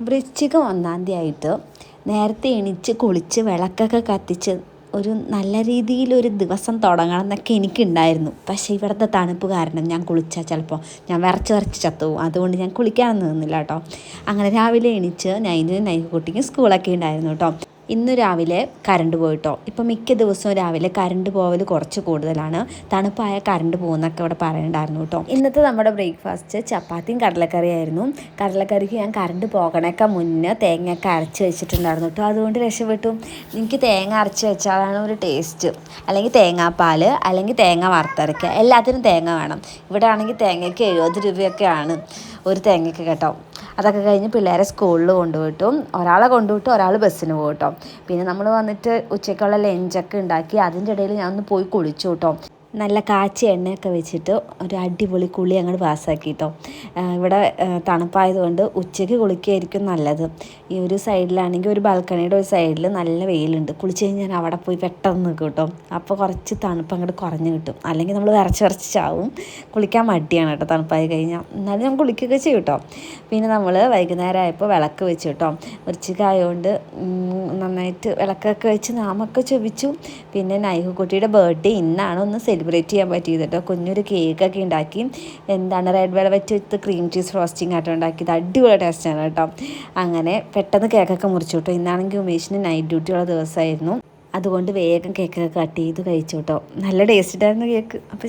വൃശ്ചികം ഒന്നാം തീയതി ആയിട്ട് നേരത്തെ എണീച്ച് കുളിച്ച് വിളക്കൊക്കെ കത്തിച്ച് ഒരു നല്ല രീതിയിൽ ഒരു ദിവസം തുടങ്ങണം എന്നൊക്കെ എനിക്കുണ്ടായിരുന്നു. പക്ഷേ ഇവിടുത്തെ തണുപ്പ് കാരണം ഞാൻ കുളിച്ചാൽ ചിലപ്പോൾ ഞാൻ വിറച്ച് വിറച്ച് ചത്തുപോകും അതുകൊണ്ട് ഞാൻ കുളിക്കാൻ നിന്നില്ല കേട്ടോ. അങ്ങനെ രാവിലെ എണീച്ച് നൈനും നൈക്കുട്ടിക്കും സ്കൂളൊക്കെ ഉണ്ടായിരുന്നു കേട്ടോ. ഇന്ന് രാവിലെ കറണ്ട് പോയിട്ടോ? ഇപ്പം മിക്ക ദിവസവും രാവിലെ കറണ്ട് പോവൽ കുറച്ച് കൂടുതലാണ്. തണുപ്പായ കറണ്ട് പോകുന്നൊക്കെ ഇവിടെ പറയണ്ടായിരുന്നു കേട്ടോ. ഇന്നത്തെ നമ്മുടെ ബ്രേക്ക്ഫാസ്റ്റ് ചപ്പാത്തിയും കടലക്കറിയായിരുന്നു. കടലക്കറിക്ക് ഞാൻ കറണ്ട് പോകണേക്കാൾ മുന്നേ തേങ്ങയൊക്കെ അരച്ച് വെച്ചിട്ടുണ്ടായിരുന്നു കേട്ടോ. അതുകൊണ്ട് രക്ഷപ്പെട്ടു. എനിക്ക് തേങ്ങ അരച്ച് വെച്ചാലാണ് ഒരു ടേസ്റ്റ്. അല്ലെങ്കിൽ തേങ്ങാപ്പാൽ അല്ലെങ്കിൽ തേങ്ങ വറുത്തരയ്ക്കുക എല്ലാത്തിനും തേങ്ങ വേണം. ഇവിടെ ആണെങ്കിൽ തേങ്ങയ്ക്ക് എഴുപത് രൂപയൊക്കെയാണ് ഒരു തേങ്ങയ്ക്ക് കേട്ടോ. അതൊക്കെ കഴിഞ്ഞ് പിള്ളേരെ സ്കൂളിൽ കൊണ്ടുപോയിട്ടു ഒരാളെ കൊണ്ടുവിട്ടു ഒരാൾ ബസ്സിന് പോകട്ടോ പിന്നെ നമ്മൾ വന്നിട്ട് ഉച്ചയ്ക്കുള്ള ലഞ്ചൊക്കെ ഉണ്ടാക്കി അതിന്റെ ഇടയിൽ ഞാൻ ഒന്ന് പോയി കുളിച്ചു കേട്ടോ നല്ല കാച്ചി എണ്ണയൊക്കെ വെച്ചിട്ട് ഒരു അടിപൊളി കുളി അങ്ങോട്ട് പാസ്സാക്കി കേട്ടോ ഇവിടെ തണുപ്പായതുകൊണ്ട് ഉച്ചയ്ക്ക് കുളിക്കുകയായിരിക്കും നല്ലത്. ഈ ഒരു സൈഡിലാണെങ്കിൽ ഒരു ബാൽക്കണിയുടെ ഒരു സൈഡിൽ നല്ല വെയിലുണ്ട്. കുളിച്ച് കഴിഞ്ഞാൽ അവിടെ പോയി പെട്ടെന്ന് നിൽക്കും കേട്ടോ. അപ്പോൾ കുറച്ച് തണുപ്പ് അങ്ങോട്ട് കുറഞ്ഞ് കിട്ടും. അല്ലെങ്കിൽ നമ്മൾ വിറച്ച് വിറച്ച് ചാവും. കുളിക്കാൻ മടിയാണ് കേട്ടോ തണുപ്പായി കഴിഞ്ഞാൽ എന്നാലും ഞാൻ കുളിക്കുകയൊക്കെ ചെയ്യും കേട്ടോ. പിന്നെ നമ്മൾ വൈകുന്നേരം ആയപ്പോൾ വിളക്ക് വെച്ച് കേട്ടോ. ഉച്ചക്കായതുകൊണ്ട് നന്നായിട്ട് വിളക്കൊക്കെ വെച്ച് നാമൊക്കെ ചൊവിച്ചു പിന്നെ നൈഹുക്കുട്ടിയുടെ ബർത്ത്ഡേ ഇന്നാണ് ഒന്ന് സെലിബ്രേറ്റ് ചെയ്യാൻ പറ്റിയത് കേട്ടോ കുഞ്ഞൊരു കേക്കൊക്കെ ഉണ്ടാക്കി. എന്താണ് red velvet with cream cheese frosting ആയിട്ട് ഉണ്ടാക്കിയത്. അടിപൊളി ടേസ്റ്റാണ് കേട്ടോ അങ്ങനെ പെട്ടെന്ന് കേക്കൊക്കെ മുറിച്ചു കേട്ടോ ഇന്നാണെങ്കിൽ ഉമേഷിന് നൈറ്റ് ഡ്യൂട്ടി ഉള്ള ദിവസമായിരുന്നു. അതുകൊണ്ട് വേഗം കേക്കൊക്കെ കട്ട് ചെയ്ത് കഴിച്ചു കേട്ടോ നല്ല ടേസ്റ്റ് ഉണ്ടായിരുന്നു കേക്ക് അപ്പോൾ